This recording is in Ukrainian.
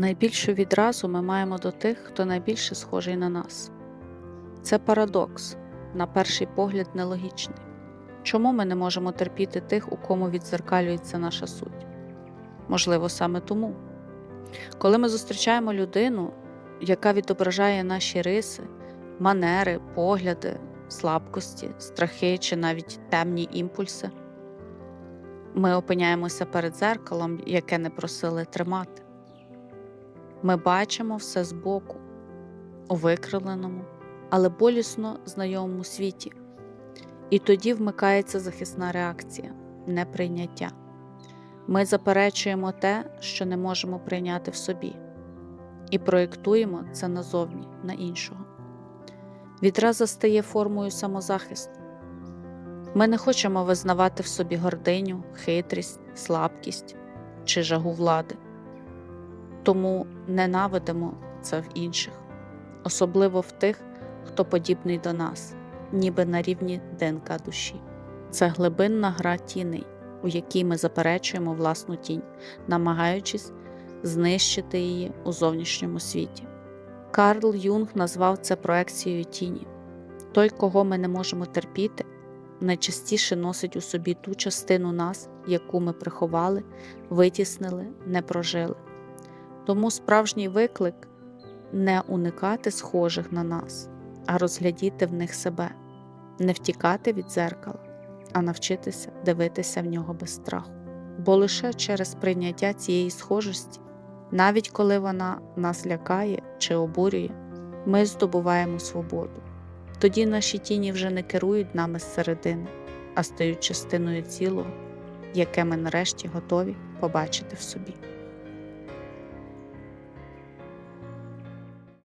Найбільшу відразу ми маємо до тих, хто найбільше схожий на нас. Це парадокс, на перший погляд, нелогічний. Чому ми не можемо терпіти тих, у кому відзеркалюється наша суть? Можливо, саме тому. Коли ми зустрічаємо людину, яка відображає наші риси, манери, погляди, слабкості, страхи чи навіть темні імпульси, ми опиняємося перед зеркалом, яке не просили тримати. Ми бачимо все збоку, у викривленому, але болісно знайомому світі. І тоді вмикається захисна реакція неприйняття. Ми заперечуємо те, що не можемо прийняти в собі, і проєктуємо це назовні на іншого. Відразу стає формою самозахисту. Ми не хочемо визнавати в собі гординю, хитрість, слабкість чи жагу влади тому ненавидимо це в інших, особливо в тих, хто подібний до нас, ніби на рівні ДНК душі. Це глибинна гра тіней, у якій ми заперечуємо власну тінь, намагаючись знищити її у зовнішньому світі. Карл Юнг назвав це проекцією тіні. Той, кого ми не можемо терпіти, найчастіше носить у собі ту частину нас, яку ми приховали, витіснили, не прожили. Тому справжній виклик не уникати схожих на нас, а розглядіти в них себе, не втікати від дзеркала, а навчитися дивитися в нього без страху. Бо лише через прийняття цієї схожості, навіть коли вона нас лякає чи обурює, ми здобуваємо свободу. Тоді наші тіні вже не керують нами зсередини, а стають частиною цілого, яке ми нарешті готові побачити в собі.